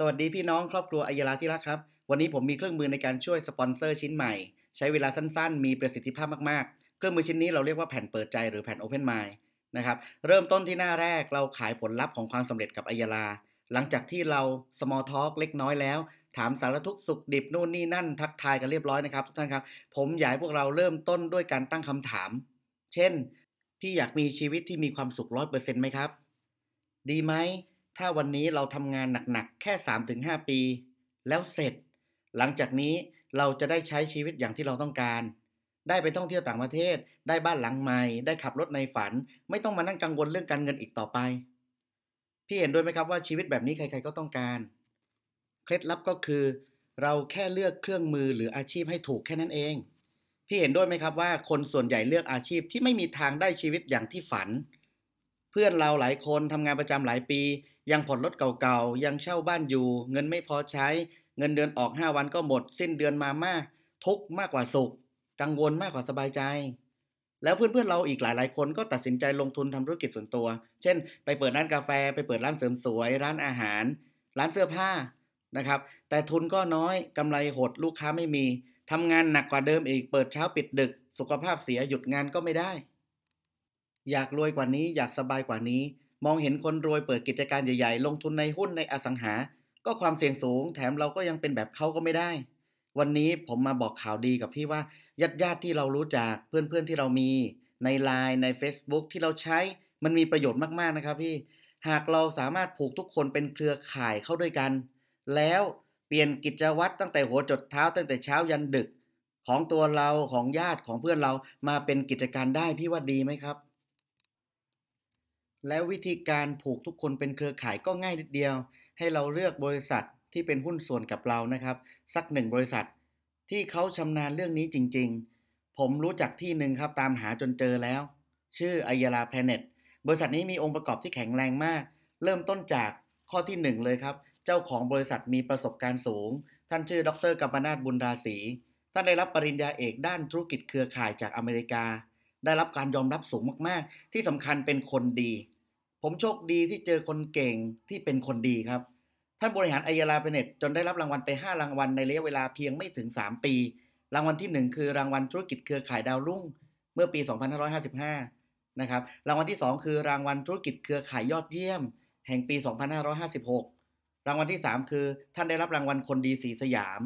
สวัสดีพี่น้องครอบครัวอัยราที่รักครับ วันนี้ผมมีเครื่องมือในการช่วยสปอนเซอร์ชิ้นใหม่ ใช้เวลาสั้นๆ มีประสิทธิภาพมากๆ เครื่องมือชิ้นนี้เราเรียกว่าแผ่นเปิดใจหรือแผ่น Open Mind นะครับเริ่มต้นที่หน้าแรกเราขายผลลัพธ์ของความสำเร็จกับอัยราหลังจากที่เรา small talk เล็กน้อยแล้ว ถามสารทุกสุขดิบนู่นนี่นั่นทักทายกันเรียบร้อยนะครับทุกท่านครับ ผมอยากให้พวกเราเริ่มต้นด้วยการตั้งคำถาม เช่น พี่อยากมีชีวิตที่มีความสุขร้อยเปอร์เซ็นต์ไหมครับ ดีไหม ถ้าวันนี้เราทำงานหนักๆ แค่ 3-5 ปี แล้วเสร็จ หลังจากนี้เราจะได้ใช้ชีวิตอย่างที่เราต้องการ ได้ไปท่องเที่ยวต่างประเทศ ได้บ้านหลังใหม่ ได้ขับรถในฝัน ไม่ต้องมานั่งกังวลเรื่องการเงินอีกต่อไป พี่เห็นด้วยไหมครับว่าชีวิตแบบนี้ใครๆก็ต้องการ เคล็ดลับก็คือ เราแค่เลือกเครื่องมือหรืออาชีพให้ถูกแค่นั้นเอง พี่เห็นด้วยไหมครับว่าคนส่วนใหญ่เลือกอาชีพที่ไม่มีทางได้ชีวิตอย่างที่ฝัน เพื่อนเราหลายคนทำงานประจำหลายปี ยังผ่อนรถเก่าๆ ยังเช่าบ้านอยู่ เงินไม่พอใช้ เงินเดือนออก 5 วันก็หมด สิ้นเดือนมามากทุกมากกว่าสุข กังวลมากกว่าสบายใจ แล้วเพื่อนๆเราอีกหลายๆคนก็ตัดสินใจลงทุนทำธุรกิจส่วนตัว เช่น ไปเปิดร้านกาแฟ ไปเปิดร้านเสริมสวย ร้านอาหาร ร้านเสื้อผ้านะครับ แต่ทุนก็น้อยกำไรหดลูกค้าไม่มีทำงานหนักกว่าเดิมอีก เปิดเช้าปิดดึก สุขภาพเสียหยุดงานก็ไม่ได้ อยากรวยกว่านี้อยากสบายกว่านี้ มองเห็นคนรวยเปิดกิจการใหญ่ๆ ลงทุนในหุ้นในอสังหา ก็ความเสี่ยงสูง แถมเราก็ยังเป็นแบบเขาก็ไม่ได้ วันนี้ผมมาบอกข่าวดีกับพี่ว่าญาติญาติที่เรารู้จักเพื่อนๆที่เรามีในไลน์ใน Facebook ที่เราใช้มันมีประโยชน์มากๆนะครับพี่ หากเราสามารถผูกทุกคนเป็นเครือข่ายเข้าด้วยกัน แล้วเปลี่ยนกิจวัตรตั้งแต่หัวจดเท้าตั้งแต่เช้ายันดึก ของตัวเราของญาติของเพื่อนเรามาเป็นกิจการได้พี่ว่าดีไหมครับ แล้ววิธีการผูกทุกคนเป็นเครือข่ายก็ง่ายนิดเดียว ให้เราเลือกบริษัทที่เป็นหุ้นส่วนกับเรานะครับ สักหนึ่งบริษัท ที่เขาชำนาญเรื่องนี้จริง ๆ ผมรู้จักที่หนึ่งครับตามหาจนเจอแล้ว ชื่ออายาลาแพลเน็ตบริษัทนี้มีองค์ประกอบที่แข็งแรงมาก เริ่มต้นจากข้อที่หนึ่งเลยครับ เจ้าของบริษัทมีประสบการณ์สูง ท่านชื่อ ดรกัมปนาตบุญราศีท่านได้รับปริญญาเอกด้านธุรกิจเครือข่ายจากอเมริกา ได้รับการยอมรับสูงมาก ๆ ที่สำคัญเป็นคนดี ผมโชคดีที่เจอคนเก่งที่เป็นคนดีครับ ท่านบริหารอายาลาเปเน็ตจนได้รับรางวัลไป 5 รางวัลในระยะเวลาเพียงไม่ถึง 3 ปี รางวัลที่ 1 คือรางวัลธุรกิจเครือข่ายดาวรุ่ง เมื่อปี 2555 นะครับ รางวัลที่ 2 คือรางวัลธุรกิจเครือข่ายยอดเยี่ยม แห่งปี 2556 รางวัลที่ 3 คือ ท่านได้รับรางวัลคนดีสีสยาม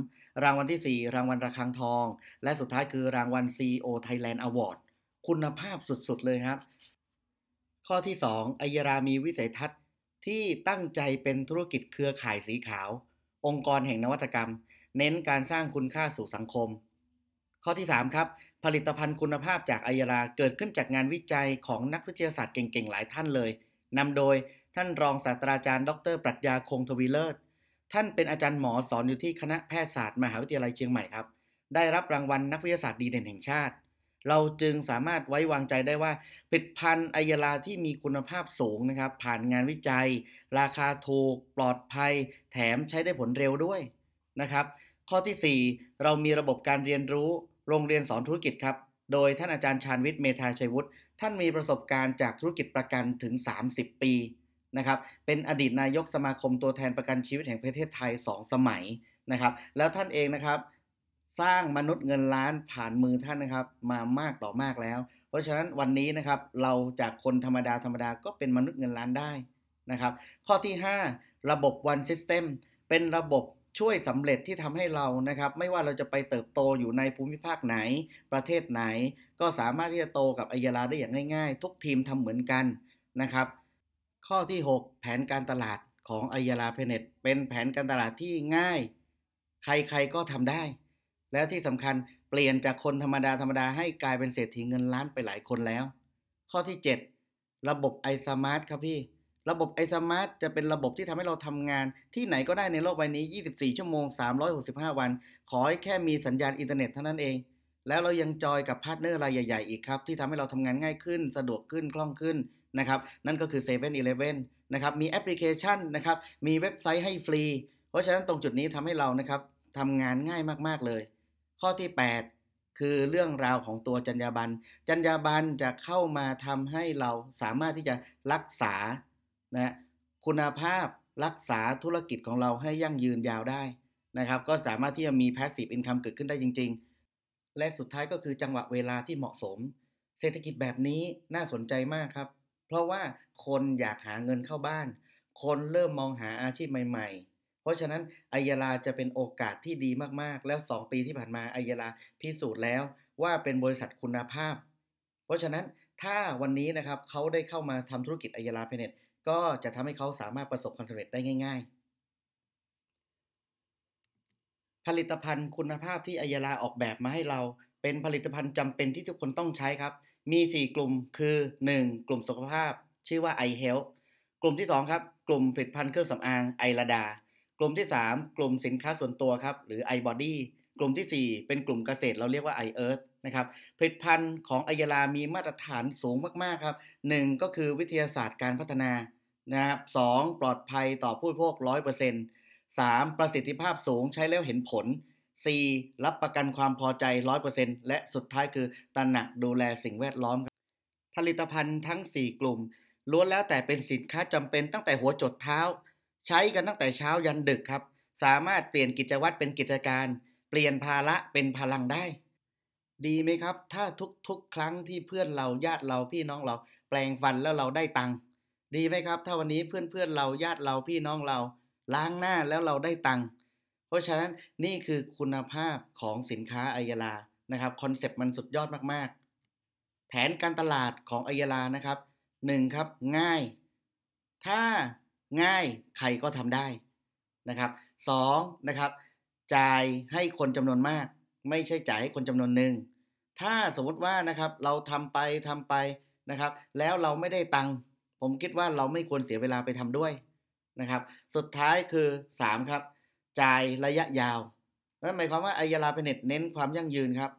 รางวัลที่ 4 รางวัลระฆังทอง และสุดท้ายคือรางวัล CEO Thailand Award คุณภาพสุดๆเลยครับ ข้อที่ 2 อัยรามีวิสัยทัศน์ที่ตั้งใจเป็นธุรกิจเครือข่ายสีขาว องค์กรแห่งนวัตกรรม เน้นการสร้างคุณค่าสู่สังคม ข้อที่ 3 ครับ ผลิตภัณฑ์คุณภาพจากอัยราเกิดขึ้นจากงานวิจัยของนักวิทยาศาสตร์เก่งๆ หลายท่านเลยนำโดยท่านรองศาสตราจารย์ ดร ปรัชญาคงทวีเลิศ ท่านเป็นอาจารย์หมอสอนอยู่ที่คณะแพทยศาสตร์มหาวิทยาลัยเชียงใหม่ครับ ได้รับรางวัลนักวิทยาศาสตร์ดีเด่นแห่งชาติ เราจึงสามารถไว้วางใจได้ว่าผลิตภัณฑ์อัยราที่มีคุณภาพสูงนะครับ ผ่านงานวิจัย ราคาถูก ปลอดภัย แถมใช้ได้ผลเร็วด้วยนะครับ ข้อที่ 4 เรามีระบบการเรียนรู้ โรงเรียนสอนธุรกิจครับ โดยท่านอาจารย์ชาญวิทย์เมธาชัยวุฒิท่านมีประสบการณ์จากธุรกิจประกันถึง 30 ปีนะครับ เป็นอดีตนายกสมาคมตัวแทนประกันชีวิตแห่งประเทศไทย 2 สมัยนะครับ แล้วท่านเองนะครับ สร้างมนุษย์เงินล้านผ่านมือท่านนะครับ มามากต่อมากแล้ว เพราะฉะนั้นวันนี้นะครับเราจากคนธรรมดาธรรมดาก็เป็นมนุษย์เงินล้านได้นะครับ ข้อที่ 5 ระบบ One System เป็นระบบช่วยสำเร็จที่ทำให้เรานะครับ ไม่ว่าเราจะไปเติบโตอยู่ในภูมิภาคไหน ประเทศไหน ก็สามารถที่จะโตกับอัยราได้อย่างง่าย ๆ ทุกทีมทำเหมือนกันนะครับ ข้อที่ 6 แผนการตลาดของอัยราเพเน็ตเป็นแผนการตลาดที่ง่าย ใครๆก็ทำได้ แล้วที่สำคัญเปลี่ยนจากคนธรรมดาธรรมดาให้กลายเป็นเศรษฐีเงินล้านไปหลายคนแล้ว ข้อที่ 7 ระบบ i s m a r t ครับพี่ ระบบ i s m a r t จะเป็นระบบที่ทำให้เราทำงานที่ไหนก็ได้ในโลกใบนี้ 24 ชั่วโมง 365 วัน ขอให้แค่มีสัญญาณอินเทอร์เน็ตเท่านั้นเอง แล้วเรายังจอยกับพาร์ทเนอร์รายใหญ่ๆอีกครับ ที่ทำให้เราทำงานง่ายขึ้น สะดวกขึ้นคล่องขึ้นนะครับนั่นก็คือ7 e เ e ่ e อนะครับมีแอปพลิเคชันนะครับมีเว็บไซต์ให้ฟรี เพราะฉะนั้นตรงจุดนี้ทำให้เรานะครับทำงานง่ายมากๆเลย ข้อที่ 8 คือเรื่องราวของตัวจรรยาบรรณจรรยาบรรณจะเข้ามาทำให้เราสามารถที่จะรักษานะคุณภาพรักษาธุรกิจของเราให้ยั่งยืนยาวได้นะครับ ก็สามารถที่จะมี passive income เกิดขึ้นได้จริง ๆ และสุดท้ายก็คือจังหวะเวลาที่เหมาะสม เศรษฐกิจแบบนี้น่าสนใจมากครับ เพราะว่าคนอยากหาเงินเข้าบ้าน คนเริ่มมองหาอาชีพใหม่ ๆ เพราะฉะนั้นอายาลาจะเป็นโอกาสที่ดีมากๆ แล้ว 2 ปีที่ผ่านมาอายาลาพิสูจน์แล้วว่าเป็นบริษัทคุณภาพ เพราะฉะนั้นถ้าวันนี้นะครับเขาได้เข้ามาทำธุรกิจอายาลาเพเน็ตก็จะทำให้เขาสามารถประสบความสำเร็จได้ง่าย ๆ ผลิตภัณฑ์คุณภาพที่อายาลาออกแบบมาให้เรา เป็นผลิตภัณฑ์จำเป็นที่ทุกคนต้องใช้ครับ มี 4 กลุ่มคือ 1. กลุ่มสุขภาพ ชื่อว่า i health กลุ่มที่ 2 ครับ กลุ่มผลิตภัณฑ์เครื่องสำอางไอราดา ลุ่มที่ 3 กลุ่มสินค้าส่วนตัวครับหรือ i body กลุ่มที่ 4 เป็นกลุ่มเกษตรเราเรียกว่า i earth นะครับผลิตภัณฑ์ของอายาลามีมาตรฐานสูงมากๆครับ 1 ก็คือวิทยาศาสตร์การพัฒนานะครับสปลอดภัยต่อผู้บริโภคร้อยเปอร์เซ็นต์สประสิทธิภาพสูงใช้แล้วเห็นผล 4. รับประกันความพอใจร้อยเปอร์เซ็นต์และสุดท้ายคือตระหนักดูแลสิ่งแวดล้อม ผลิตภัณฑ์ทั้ง 4 กลุ่มล้วนแล้วแต่เป็นสินค้าจำเป็นตั้งแต่หัวจดเท้า ใช้กันตั้งแต่เช้ายันดึกครับ สามารถเปลี่ยนกิจวัตรเป็นกิจการ เปลี่ยนภาระเป็นพลังได้ ดีไหมครับ ถ้าทุกๆ ครั้งที่เพื่อนเราญาติเราพี่น้องเราแปลงฟันแล้วเราได้ตังค์ดีไหมครับ ถ้าวันนี้เพื่อนๆเราญาติเราพี่น้องเรา ล้างหน้าแล้วเราได้ตังค์เพราะฉะนั้นนี่คือคุณภาพของสินค้าอายาลานะครับคอนเซปต์มันสุดยอดมากๆ แผนการตลาดของอายาลานะครับหนึ่งครับง่าย ถ้า ง่ายใครก็ทำได้นะครับสองนะครับ จ่ายให้คนจำนวนมาก ไม่ใช่จ่ายให้คนจำนวนหนึ่งถ้าสมมติว่านะครับเราทำไปทำไปนะครับ แล้วเราไม่ได้ตังค์ผมคิดว่าเราไม่ควรเสียเวลาไปทำด้วยนะครับ สุดท้ายคือ3ครับ จ่ายระยะยาวนั่นหมายความว่าไอยาลาเพเน็ตเน้นความยั่งยืนครับ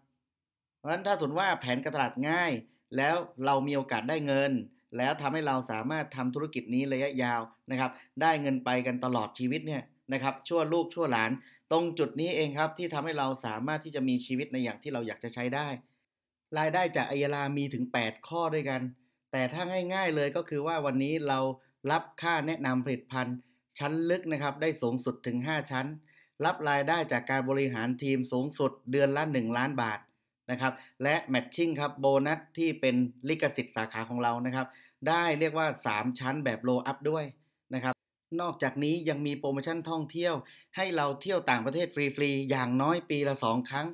เพราะฉะนั้นถ้าสมมติว่าแผนการตลาดง่าย แล้วเรามีโอกาสได้เงิน แล้วทำให้เราสามารถทำธุรกิจนี้ระยะยาวนะครับ ได้เงินไปกันตลอดชีวิตเนี่ยนะครับชั่วลูกชั่วหลาน ตรงจุดนี้เองครับที่ทำให้เราสามารถที่จะมีชีวิตในอย่างที่เราอยากจะใช้ได้ รายได้จากอายาลามีถึง 8 ข้อด้วยกัน แต่ถ้าง่าย ๆเลยก็คือว่าวันนี้เรารับค่าแนะนำผลิตภัณฑ์ชั้นลึกนะครับได้สูงสุดถึง 5 ชั้น รับรายได้จากการบริหารทีมสูงสุดเดือนละ1ล้านบาทนะครับและแมทชิ่งครับโบนัสที่เป็นลิขสิทธิ์สาขาของเรานะครับ ได้เรียกว่า 3 ชั้นแบบโลอัพด้วยนะครับ นอกจากนี้ยังมีโปรโมชั่นท่องเที่ยว ให้เราเที่ยวต่างประเทศฟรีๆ อย่างน้อยปีละ 2 ครั้ง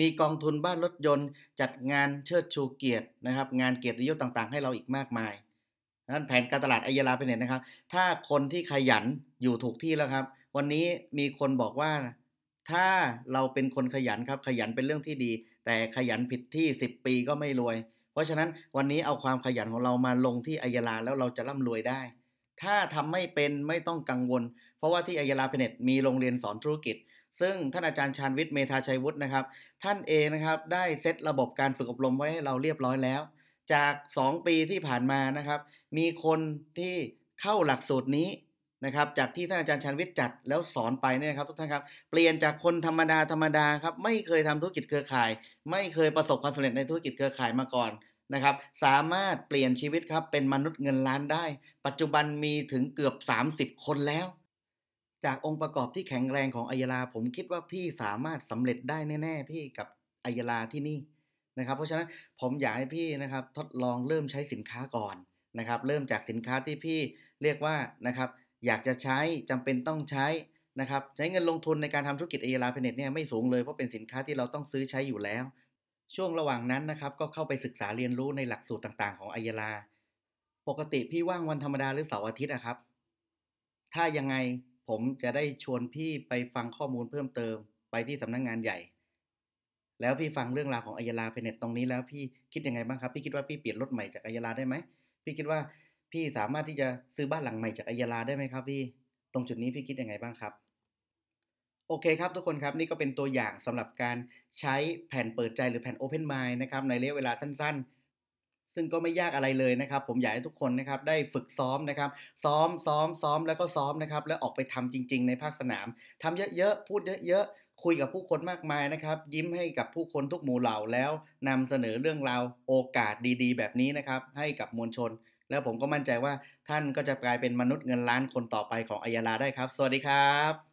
มีกองทุนบ้านรถยนต์ จัดงานเชิดชูเกียรตินะครับ งานเกียรติยศต่างๆ ให้เราอีกมากมายนั้นแผนการตลาดอายาลาเป็นเน็ตนะครับ ถ้าคนที่ขยันอยู่ถูกที่แล้วครับ วันนี้มีคนบอกว่า ถ้าเราเป็นคนขยันครับ ขยันเป็นเรื่องที่ดี แต่ขยันผิดที่ 10 ปีก็ไม่รวย เพราะฉะนั้นวันนี้เอาความขยันของเรามาลงที่อายาลาแล้วเราจะร่ำรวยได้ ถ้าทำไม่เป็นไม่ต้องกังวล เพราะว่าที่อายาลาเพเน็ตมีโรงเรียนสอนธุรกิจ ซึ่งท่านอาจารย์ชาญวิทย์เมธาชัยวุฒินะครับ ท่านเองนะครับได้เซตระบบการฝึกอบรมไว้ให้เราเรียบร้อยแล้ว จาก 2 ปีที่ผ่านมานะครับ มีคนที่เข้าหลักสูตรนี้นะครับจากที่ท่านอาจารย์ชันวิทย์จัดแล้วสอนไปเนี่ยครับทุกท่านครับเปลี่ยนจากคนธรรมดาธรรมดาครับไม่เคยทำธุรกิจเครือข่าย ไม่เคยประสบความสำเร็จในธุรกิจเครือข่ายมาก่อน นะครับ สามารถเปลี่ยนชีวิตครับเป็นมนุษย์เงินล้านได้ ปัจจุบันมีถึงเกือบ 30 คนแล้ว จากองค์ประกอบที่แข็งแรงของอัยลา ผมคิดว่าพี่สามารถสำเร็จได้แน่ ๆ พี่กับอัยลาที่นี่นะครับ เพราะฉะนั้นผมอยากให้พี่นะครับทดลองเริ่มใช้สินค้าก่อนนะครับ เริ่มจากสินค้าที่พี่เรียกว่านะครับ อยากจะใช้จำเป็นต้องใช้นะครับ ใช้เงินลงทุนในการทำธุรกิจอัยลาเพเน็ตเนี่ยไม่สูงเลยเพราะเป็นสินค้าที่เราต้องซื้อใช้อยู่แล้ว ช่วงระหว่างนั้นนะครับ ก็เข้าไปศึกษาเรียนรู้ในหลักสูตรต่างๆ ของอัยลา ปกติพี่ว่างวันธรรมดาหรือเสาร์อาทิตย์นะครับ ถ้ายังไงผมจะได้ชวนพี่ไปฟังข้อมูลเพิ่มเติมไปที่สำนักงงานใหญ่ แล้วพี่ฟังเรื่องราวของอัยลาเพเน็ตตรงนี้แล้วพี่คิดยังไงบ้างครับ พี่คิดว่าพี่เปลี่ยนรถใหม่จากอัยลาได้ไหมพี่คิดว่าพี่สามารถที่จะซื้อบ้านหลังใหม่จากอัยลาได้ไหมครับ พี่ ตรงจุดนี้พี่คิดยังไงบ้างครับ โอเคครับทุกคนครับนี่ก็เป็นตัวอย่างสำหรับการใช้แผ่นเปิดใจหรือแผ่น Open Mind นะครับในระยะเวลาสั้น ๆ ซึ่งก็ไม่ยากอะไรเลยนะครับ ผมอยากให้ทุกคนนะครับได้ฝึกซ้อมนะครับ ซ้อมซ้อมซ้อมแล้วก็ซ้อมนะครับแล้วออกไปทำจริง ๆ ในภาคสนามทำเยอะๆพูดเยอะๆคุยกับผู้คนมากมายนะครับ ยิ้มให้กับผู้คนทุกหมู่เหล่าแล้วนำเสนอเรื่องราวโอกาสดี ๆ แบบนี้นะครับ ให้กับมวลชน แล้วผมก็มั่นใจว่าท่านก็จะกลายเป็นมนุษย์เงินล้านคนต่อไปของอัยยาลาได้ครับ สวัสดีครับ